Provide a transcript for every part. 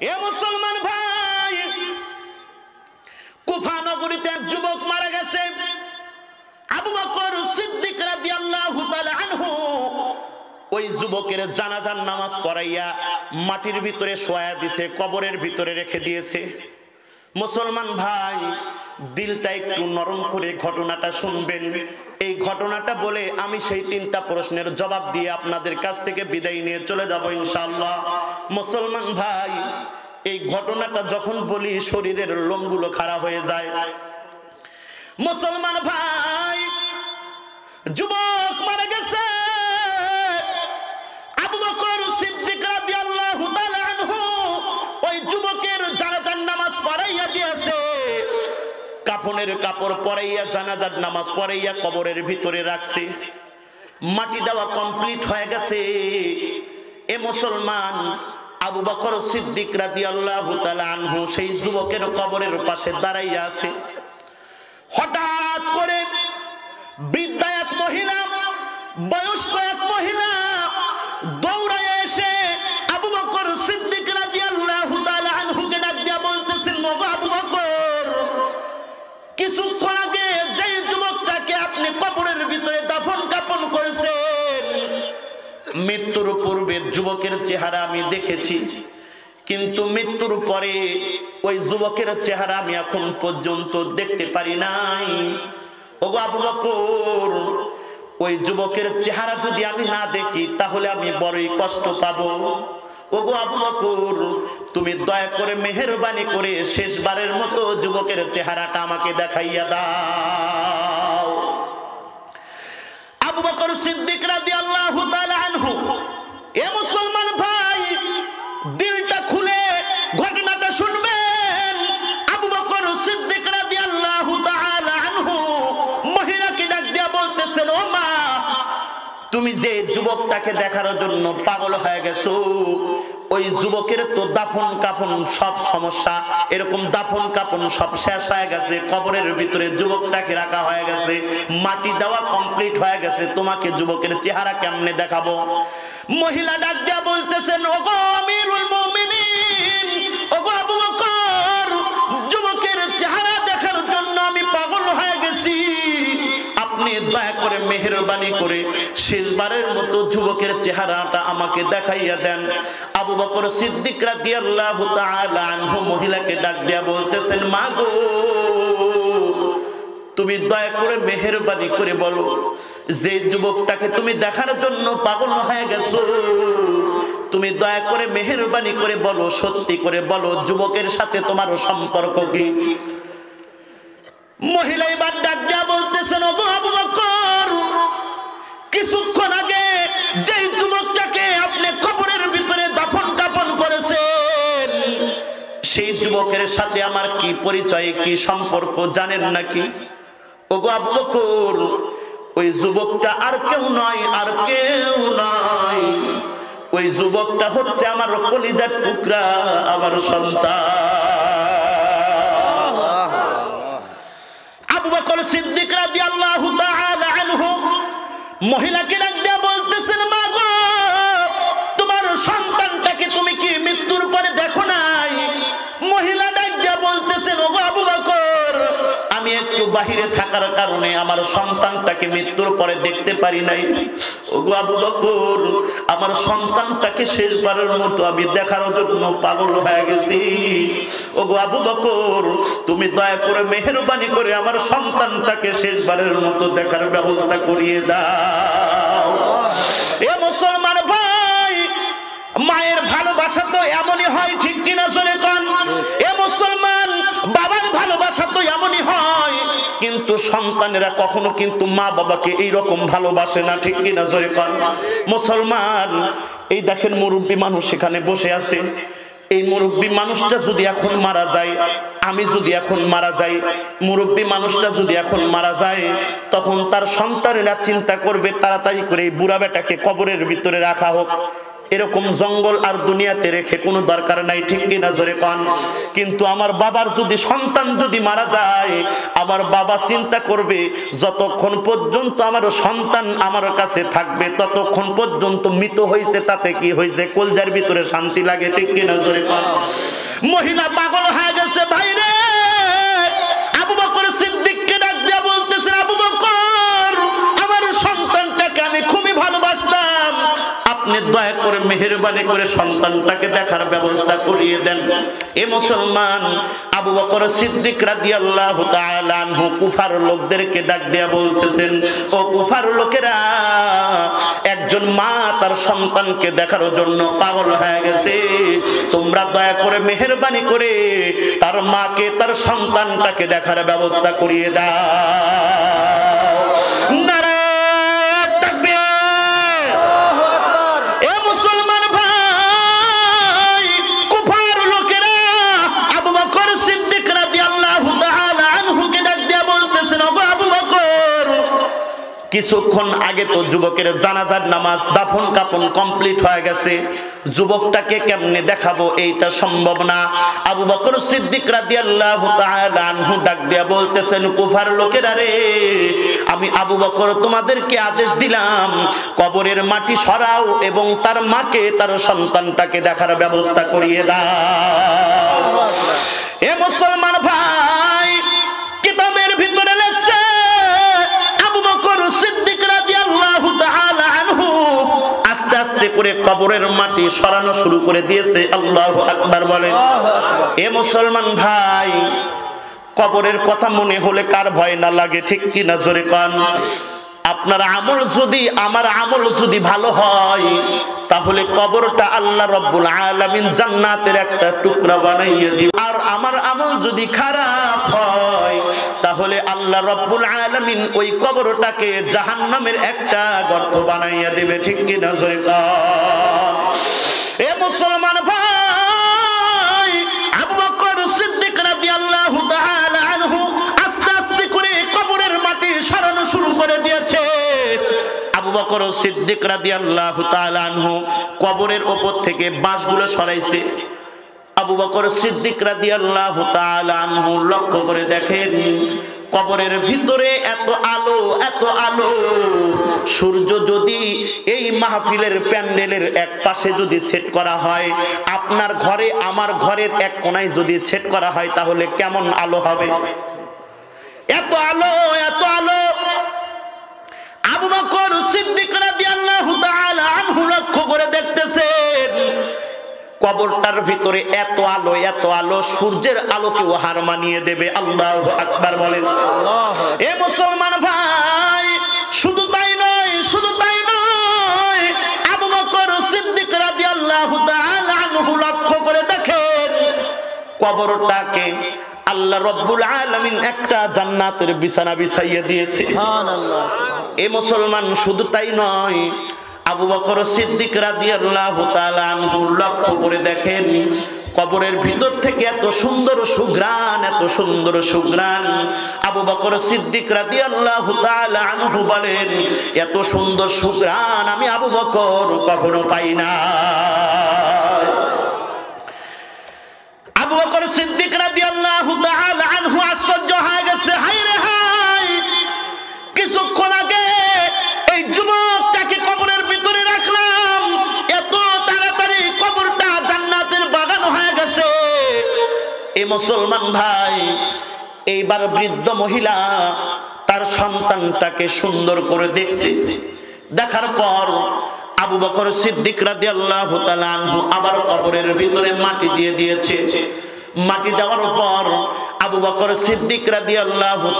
এ মুসলমান ভাই, কুফা নগরীতে এক যুবক মারা গেছে। আবু বকর সিদ্দিক রাদিয়াল্লাহু তাআলা আনহু ওই যুবকের জানাজার নামাজ পড়াইয়া মাটির ভিতরে শোয়া দিছে, কবরের ভিতরে রেখে দিয়েছে। মুসলমান ভাই, দিলটা একটু নরম করে ঘটনাটা শুনবেন। এই ঘটনাটা বলে আমি সেই তিনটা প্রশ্নের জবাব দিয়ে আপনাদের কাছ থেকে বিদায় নিয়ে চলে যাব ইনশাল্লাহ মুসলমান ভাই, এই ঘটনাটা যখন বলি শরীরের লোমগুলো খাড়া হয়ে যায়। মুসলমান ভাই, যুবক কাফনের কাপড় পরাইয়া জানাজার নামাজ পড়াইয়া কবরের ভিতরে রাখছে। মাটি দেওয়া কমপ্লিট হয়ে গেছে। এ মুসলমান আবু বকর সিদ্দিক রাদিয়াল্লাহু তাআলা আনহু সেই যুবকের কবরের পাশে দাঁড়াইয়া আছে। হঠাৎ করে এক মহিলা বয়স্ক মৃত্যুর পূর্বে যুবকের চেহারা আমি দেখেছি। কিন্তু মৃত্যুর পরে ওই যুবকের চেহারা আমি এখন পর্যন্ত দেখতে পারি নাই। ওগো আবু বকর, ওই যুবকের চেহারা যদি আমি না দেখি, তাহলে আমি বড়ই কষ্ট পাবো। ওগো আবু বকর, তুমি দয়া করে মেহেরবানি করে শেষবারের মতো যুবকের চেহারাটা আমাকে দেখাইয়া দাও। আবু বকর সিদ্দিক যে যুবকটাকে দেখার জন্য পাগল হয়ে গেছো, ওই যুবকের তো দাফন কাফন সব সমস্যা, এরকম দাফন কাফন সব শেষ হয়ে গেছে, কবরের ভিতরে যুবকটাকে রাখা হয়ে গেছে, মাটি দেওয়া কমপ্লিট হয়ে গেছে, তোমাকে যুবকের চেহারা কেমনে দেখাবো? মহিলা ডাক দিয়া বলতেছেন, ওগো আমিরুল আপনি দয়া করে মেহরবানি করে শেষবারের মতো যুবকের চেহারাটা আমাকে দেখাইয়া দেন। আবু বকর সিদ্দিক রাদিয়াল্লাহু তাআলা আনহু মহিলাকে ডাক দিয়া বলতেছেন, মা গো, তুমি দয়া করে মেহরবানি করে বলো, যে যুবকটাকে তুমি দেখার জন্য পাগল হয়ে গেছো, তুমি দয়া করে মেহরবানি করে বলো, সত্যি করে বলো, যুবকের সাথে তোমার সম্পর্ক কি? মহিলা এবার ডাক দিয়া বলতেছেন, "ওগো আবু বকর, কিছুক্ষণ আগে যেই যুবকটাকে আপনি কবরের ভিতরে দাফন কাফন করেছেন, সেই যুবকের সাথে আমার কি পরিচয়, কি সম্পর্ক জানেন নাকি? ওগো আবু বকর, ওই যুবকটা আর কেউ নয়, আর কেউ নয়। ওই যুবকটা হচ্ছে আমার কলিজার টুকরা, আমার সন্তান। বকর সিদ্দিক রাদিয়াল্লাহু তাআলা আনহু মহিলাকে ডাক বাহিরে থাকার কারণে আমার সন্তানটাকে মৃত্যুর পরে দেখতে পারি নাই। ওগো আবু বকর, আমার সন্তানটাকে শেষবারের মতো আমি দেখার জন্য পাগল হয়ে গেছি। ওগো আবু বকর, তুমি দয়া করে মেহরবানি করে আমার সন্তানটাকে শেষবারের মতো দেখার ব্যবস্থা করিয়ে দাও। এ মুসলমান ভাই, মায়ের ভালোবাসা তো এমনই হয়, ঠিক কিনা চলে সন্তানেরা কখনো কিন্তু মা বাবাকে এই রকম ভালোবাসে না, ঠিক কিনা জোরে কন মুসলমান, এই দেখেন মুরব্বী মানুষ এখানে বসে আছে। এই মুরব্বী মানুষটা যদি এখন মারা যায়, আমি যদি এখন মারা যাই, মুরব্বী মানুষটা যদি এখন মারা যায়, তখন তার সন্তানেরা চিন্তা করবে, তাড়াতাড়ি করে এই বুড়া বেটাকে কবরের ভিতরে রাখা হোক। এরকম জঙ্গল আর দুনিয়াতে রেখে কোনো দরকার নাই, ঠিক কিনা জোরে পান কিন্তু আমার বাবার যদি সন্তান যদি মারা যায়, আমার বাবা চিন্তা করবে, যতক্ষণ পর্যন্ত আমার সন্তান আমার কাছে থাকবে, ততক্ষণ পর্যন্ত মৃত হয়েছে, তাতে কি হয়েছে? কলজার ভিতরে শান্তি লাগে, ঠিক কিনা জোরে পান মহিলা পাগল হয়ে গেছে, ভাইরে! আপনি দয়া করে মেহেরবানি করে সন্তানটাকে দেখার ব্যবস্থা করিয়ে দেন। এ মুসলমান, আবু বকর সিদ্দিক রাদিয়াল্লাহু তাআলা আনহু কুফার লোকদেরকে ডাক দেয়া বলতেছেন, ও কুফার লোকেরা, একজন মা তার সন্তানকে দেখার জন্য পাগল হয়ে গেছে। তোমরা দয়া করে মেহেরবানি করে তার মাকে, তার সন্তানটাকে দেখার ব্যবস্থা করিয়ে দাও। কিছুক্ষণ আগে তো যুবকের জানাজার নামাজ দাফন কাপন কমপ্লিট হয়ে গেছে। যুবকটাকে কেমনে দেখাবো এইটা সম্ভব না। আবু বকর সিদ্দিক ডাক দিয়া বলতেছেন, কুফার লোকেরা রে, আমি আবু বকর তোমাদেরকে আদেশ দিলাম, কবরের মাটি সরাও এবং তার মাকে, তার সন্তানটাকে দেখার ব্যবস্থা করিয়ে দাও। এ মুসলমান ভাই করে কবরের মাটি সরানো শুরু করে দিয়েছে। আল্লাহু আকবার বলেন, এ মুসলমান ভাই, কবরের কথা মনে হলে কার ভয় না লাগে, ঠিক কি না জোরে কান? আপনার আমল যদি, আমার আমল যদি ভালো হয়, তাহলে কবরটা আল্লাহ রব্বুল আলামিন জান্নাতের একটা টুকরা বানাইয়ে দিবে। আর আমার আমল যদি খারাপ হয় তাহলে আল্লাহ রব্বুল আলামিন ওই কবরটাকে জাহান্নামের একটা গর্ত বানাইয়া দেবে, ঠিক কিনা জোরে কান এ মুসলমান ভাই সিদ্দিক রাদিয়াল্লাহু তাআলা আনহু আস্তে আস্তে করে কবরের মাটি সরানো শুরু করে দিয়েছে। আনহু কবরের উপর থেকে বাঁশগুলো সরাইছে। আবু বকর সিদ্দিক রাদিয়াল্লাহু তাআলা আনহু লক্ষ্য করে দেখেন, কবরের ভিতরে এত আলো এত আলো। সূর্য যদি এই মাহফিলের প্যান্ডেলের এক পাশে যদি সেট করা হয়, আপনার ঘরে, আমার ঘরের এক কোনায় যদি সেট করা হয়, তাহলে কেমন আলো হবে? এত আলো এত আলো। কবরটার ভিতরে এত আলো এত আলো সূর্যের আলোকেও হার মানিয়ে দেবে। আল্লাহ আকবার বলেন। এ মুসলমান ভাই শুধু তাই নয় শুধু তাই নয় আবু বকর সিদ্দিক রাদিয়াল্লাহু তাআলা আনহু লক্ষ্য করে দেখেন কবরটাকে আল্লাহ রব্বুল আলামিন একটা জান্নাতের বিছানা বিছাইয়ে দিয়েছে। এ মুসলমান শুধু তাই নয় আবু বকর সিদ্দিক রাদিয়াল্লাহু তাআলা আনহু লক্ষ্য করে দেখেন, কবরের ভিতর থেকে এত সুন্দর সুগ্রাণ এত সুন্দর সুগ্রাণ আবু বকর সিদ্দিক রাদিয়াল্লাহু তাআলা আনহু বলেন, এত সুন্দর সুগ্রাণ আমি আবু বকর কখনো পাই না আবু বকর সিদ্দিক রাদিয়াল্লাহু তাআলা আনহু এইবার বৃদ্ধ মহিলা তার সন্তানটাকে সুন্দর করে দেখছে। দেখার পর আবু বকর সিদ্দিক তাআলা আনহু আবার কবরের ভিতরে মাটি দিয়ে দিয়েছে। মাটি দেওয়ার পর আবু বকর সিদ্দিক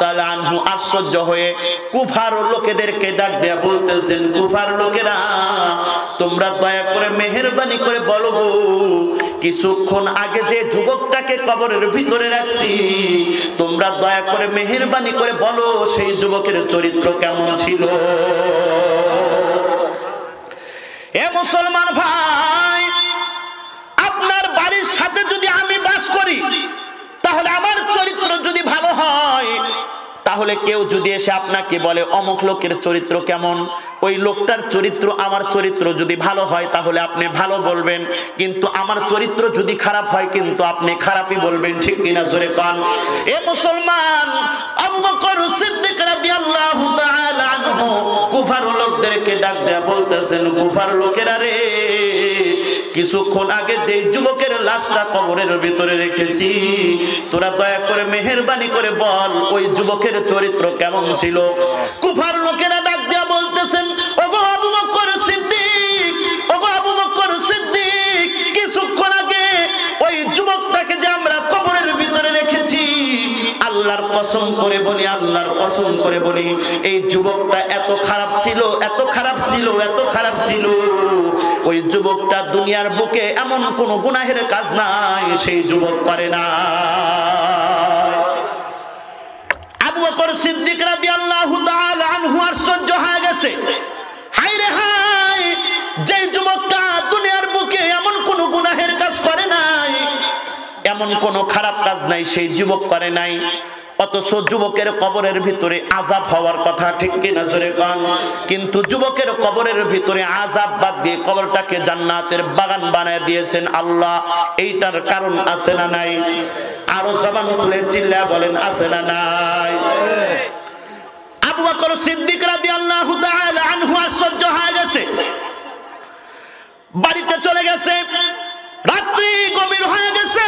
তাআলা আনহু আশ্চর্য হয়ে কুফার লোকেদেরকে ডাক দেয়া বলতেছেন, কুফার লোকেরা, তোমরা দয়া করে মেহেরবানি করে বলো কিছুক্ষণ আগে যে যুবকটাকে কবরের ভিতরে রাখছি, তোমরা দয়া করে মেহেরবানি করে বলো সেই যুবকের চরিত্র কেমন ছিল। এ মুসলমান ভাই আপনার বাড়ির সাথে যদি আমি বাস করি তাহলে কেউ যদি এসে আপনাকে বলে, অমুক লোকের চরিত্র কেমন? ওই লোকটার চরিত্র, আমার চরিত্র যদি ভালো হয়, তাহলে আপনি ভালো বলবেন। কিন্তু আমার চরিত্র যদি খারাপ হয়, কিন্তু আপনি খারাপই বলবেন। ঠিক কিনা জোরে পান এ মুসলমান কুফার লোকদেরকে ডাক দেয়া বলতেছেন, কুফার লোকেরা রে কিছুক্ষণ আগে যে যুবকের লাশটা কবরের ভিতরে রেখেছি, তোরা দয়া করে মেহেরবানি করে বল, ওই যুবকের চরিত্র কেমন ছিল? কুফার লোকেরা ডাক দেয়া বলতেছেন যুবকটাকে যে আমরা কবরের ভিতরে রেখেছি, আল্লাহর বলি, আল্লাহর করে বলি, এই যুবকটা এত খারাপ ছিল, এত খারাপ ছিল, এত খারাপ ছিল। ওই যুবকটা দুনিয়ার বুকে এমন কোন গুনাহের কাজ নাই, সেই যুবক পারে না। আবু বকর সিদ্দিক রাদিয়াল্লাহু তাআলা আনহু আশ্চর্য হয়ে গেছে। হায় রে হায় যে যুবকটা দুনিয়ার বুকে এমন কোন গুনাহের কাজ করে নাই, এমন কোন খারাপ কাজ নাই, সেই যুবক করে নাই। অথচ যুবকের কবরের ভিতরে আজাব হওয়ার কথা ঠিক কিনা জোরে কন? কিন্তু যুবকের কবরের ভিতরে আজাব বাদ দিয়ে কবরটাকে জান্নাতের বাগান বানায় দিয়েছেন আল্লাহ। এইটার কারণ আছে না নাই? আরও জবান খুলে চিল্লা বলেন, আছে না নাই? আবু বকর সিদ্দিক রাদিয়াল্লাহু তাআলা আনহু আশ্চর্য হয়ে গেছে। বাড়িতে চলে গেছে। রাত্রি গভীর হয়ে গেছে।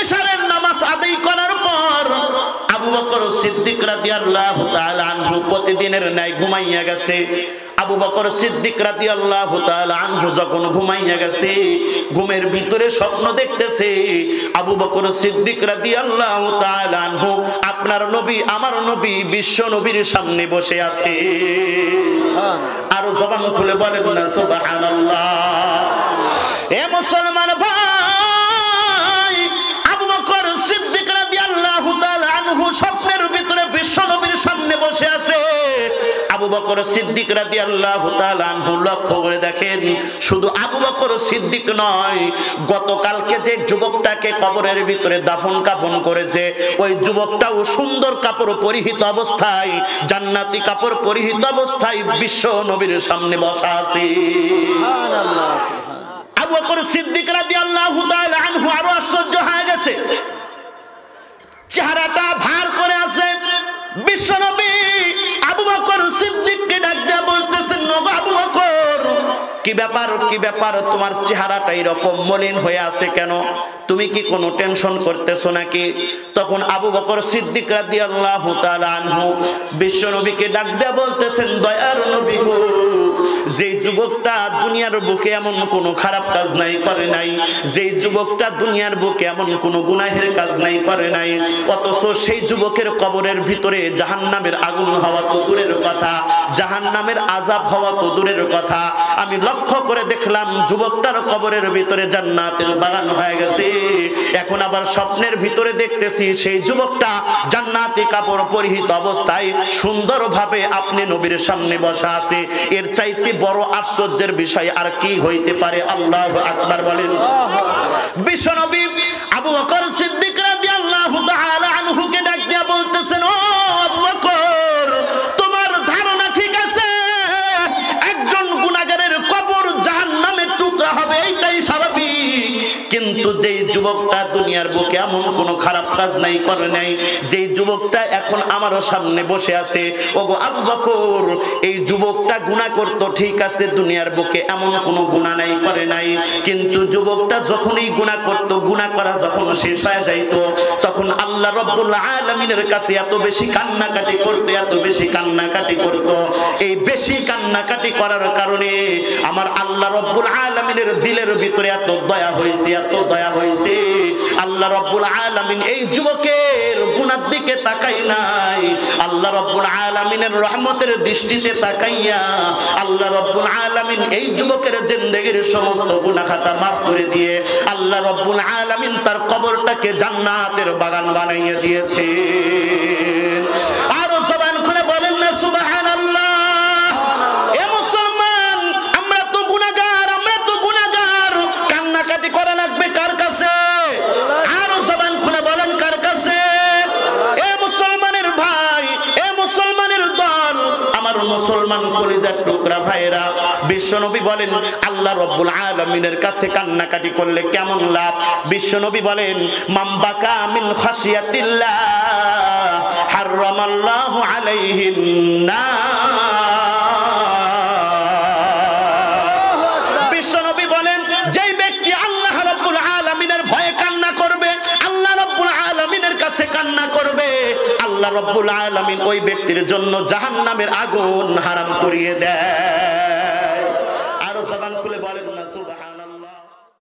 এশারের নামাজ আদায় করার আবু বকর সিদ্দিক রাদিয়াল্লাহু তাআলা আনহু প্রতিদিনের ন্যায় ঘুমাইয়া গেছে। আবু বকর সিদ্দিক রাদিয়াল্লাহু তাআলা আনহু যখন ঘুমাইয়া গেছে ঘুমের ভিতরে স্বপ্ন দেখতেছে আবু বকর সিদ্দিক রাদিয়াল্লাহু তাআলা আনহু আপনার নবী আমার নবী বিশ্ব নবীর সামনে বসে আছে। আরও জবান খুলে বলেন না সুবহানাল্লাহ। এ মুসলমান ভাই বকর সিদ্দিক রাদিয়াল্লাহু তাআলা আনহু লক্ষ্য করে দেখেন শুধু আবু বকর সিদ্দিক নয় গতকালকে যে যুবকটাকে কবরের ভিতরে দাফন কাফন করেছে ওই যুবকটাও সুন্দর কাপড় পরিহিত অবস্থায় জান্নাতি কাপড় পরিহিত অবস্থায় বিশ্ব নবীর সামনে বসা আছে। আবু বকর সিদ্দিক আনহু আরও আশ্চর্য হয়ে গেছে। চেহারাটা ভার করে আছে। বিশ্বনবী আবু বকর কি ব্যাপার কি ব্যাপার? তোমার চেহারাটা এরকম মলিন হয়ে আছে কেন? তুমি কি কোনো টেনশন করতেছো নাকি? তখন আবু বকর সিদ্দিক রাদিয়াল্লাহু তাআলা আনহু বিশ্বনবীকে ডাক দিয়ে বলতেছেন দয়ার নবী গো। যে যুবকটা দুনিয়ার বুকে এমন কোনো খারাপ কাজ নাই, করে নাই। যে যুবকটা দুনিয়ার বুকে এমন কোনো গুনাহের কাজ নাই, করে নাই। অথচ সেই যুবকের কবরের ভিতরে জাহান্নামের আগুন হওয়া তো দূরের কথা, জাহান্নামের আজাব হওয়া তো দূরের কথা। আমি লক্ষ্য করে দেখলাম যুবকটার কবরের ভিতরে জান্নাতের বাগান হয়ে গেছে। এখন আবার স্বপ্নের ভিতরে দেখতেছি সেই যুবকটা জান্নাতি কাপড় পরিহিত অবস্থায় সুন্দরভাবে আপনি নবীর সামনে বসা আছে। এর চাইতে বড় আশ্চর্যের বিষয় আর কি হইতে পারে? আল্লাহ আকবার বলেন। বিশ্বনবী আবু বকর সিদ্দিক রাদিয়াল্লাহু তাআলা আনহুকে ডাক দিয়া বলতেছেন কিন্তু যেই যুবকটা দুনিয়ার বুকে এমন কোনো খারাপ কাজ নাই, করে নাই, যেই যুবকটা এখন আমারও সামনে বসে আছে, ওগো আবু এই যুবকটা গুনাহ করতো, ঠিক আছে, দুনিয়ার বুকে এমন কোনো গুনাহ নাই, করে নাই, কিন্তু যুবকটা যখনই গুনাহ করতো, গুনাহ করা যখন শেষ হয়ে যাইতো, তখন আল্লাহ রব্বুল আলামিনের কাছে এত বেশি কান্নাকাটি করতো, এত বেশি কান্নাকাটি করতো। এই বেশি কান্নাকাটি করার কারণে আমার আল্লাহ রব্বুল আলামিনের দিলের ভিতরে এত দয়া হয়েছে, এত দয়া হয়েছে আল্লাহ রব্বুল আলামিন এই যুবকের গুনার দিকে তাকাই নাই। আল্লাহ রব্বুল আলামিনের রহমতের দৃষ্টিতে তাকাইয়া আল্লাহ রব্বুল আলামিন এই যুবকের জিন্দেগির সমস্ত গুনাহ খাতা মাফ করে দিয়ে আল্লাহ রব্বুল আলামিন তার কবরটাকে জান্নাতের বাগান বানাইয়া দিয়েছে মুসলমান কলিজার টুকরা ভাইরা বিশ্বনবী বলেন, আল্লাহ রব্বুল আলমিনের কাছে কান্নাকাটি করলে কেমন লাভ? বিশ্বনবী বলেন মাম্বাকা মিন খাসিয়াতিল্লাহ হারামাল্লাহু আলাইহিন নার। আল্লাহ রব্বুল আলামিন ওই ব্যক্তির জন্য জাহান্নামের আগুন হারাম করিয়ে দেয়